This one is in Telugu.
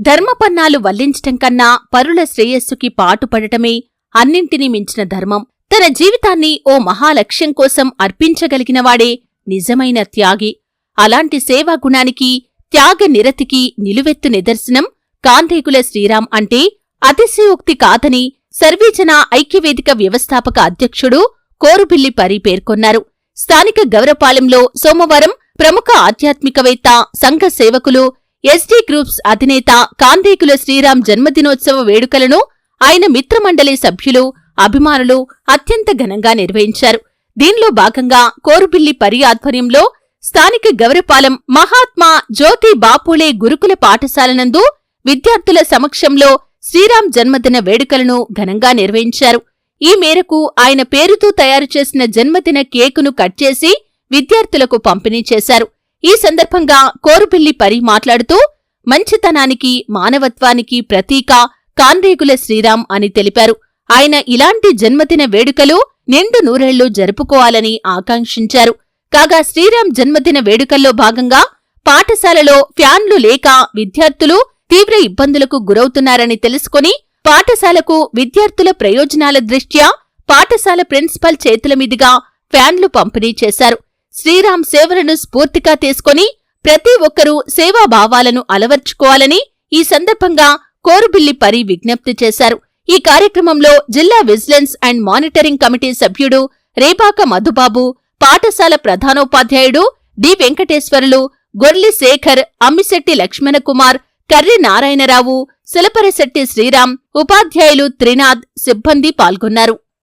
ధర్మపన్నాలు వల్లించటం కన్నా పరుల శ్రేయస్సుకి పాటుపడటమే అన్నింటినీ మించిన ధర్మం. తన జీవితాన్ని ఓ మహాలక్ష్యం కోసం అర్పించగలిగినవాడే నిజమైన త్యాగి. అలాంటి సేవాగుణానికి త్యాగ నిరతికి నిలువెత్తు నిదర్శనం కాంధేకుల శ్రీరాం అంటే అతిశయోక్తి కాదని సర్వీజన ఐక్యవేదిక వ్యవస్థాపక అధ్యక్షుడు కోరుబిల్లి పరి పేర్కొన్నారు. స్థానిక గౌరపాలెంలో సోమవారం ప్రముఖ ఆధ్యాత్మికవేత్త సంఘ సేవకులు ఎస్డీ గ్రూప్స్ అధినేత కాందేకుల శ్రీరాం జన్మదినోత్సవ వేడుకలను ఆయన మిత్రమండలి సభ్యులు అభిమానులు అత్యంత ఘనంగా నిర్వహించారు. దీనిలో భాగంగా కోరుబిల్లి పరి ఆధ్వర్యంలో స్థానిక గౌరపాలెం మహాత్మా జ్యోతి బాపులే గురుకుల పాఠశాలనందు విద్యార్థుల సమక్షంలో శ్రీరాం జన్మదిన వేడుకలను ఘనంగా నిర్వహించారు. ఈ మేరకు ఆయన పేరుతో తయారు చేసిన జన్మదిన కేకును కట్ చేసి విద్యార్థులకు పంపిణీ చేశారు. ఈ సందర్భంగా కోరుపిల్లి పరి మాట్లాడుతూ మంచితనానికి మానవత్వానికి ప్రతీక కాన్రేగుల శ్రీరామ్ అని తెలిపారు. ఆయన ఇలాంటి జన్మదిన వేడుకలు నిండు నూరేళ్ళు జరుపుకోవాలని ఆకాంక్షించారు. కాగా శ్రీరామ్ జన్మదిన వేడుకల్లో భాగంగా పాఠశాలలో ఫ్యాన్లు లేక విద్యార్థులు తీవ్ర ఇబ్బందులకు గురవుతున్నారని తెలుసుకుని పాఠశాలకు విద్యార్థుల ప్రయోజనాల దృష్ట్యా పాఠశాల ప్రిన్సిపల్ చేతుల మీదుగా ఫ్యాన్లు పంపిణీ చేశారు. శ్రీరామ్ సేవలను స్ఫూర్తిగా తీసుకొని ప్రతి ఒక్కరూ సేవాభావాలను అలవర్చుకోవాలని ఈ సందర్భంగా కోరుబిల్లి పరి విజ్ఞప్తి చేశారు. ఈ కార్యక్రమంలో జిల్లా విజిలెన్స్ అండ్ మానిటరింగ్ కమిటీ సభ్యుడు రేపాక మధుబాబు పాఠశాల ప్రధానోపాధ్యాయుడు డి వెంకటేశ్వరులు గొర్లి శేఖర్ అమ్మిశెట్టి లక్ష్మణకుమార్ కర్రి నారాయణరావు సులపరశెట్టి శ్రీరామ్ ఉపాధ్యాయులు త్రినాథ్ సిబ్బంది పాల్గొన్నారు.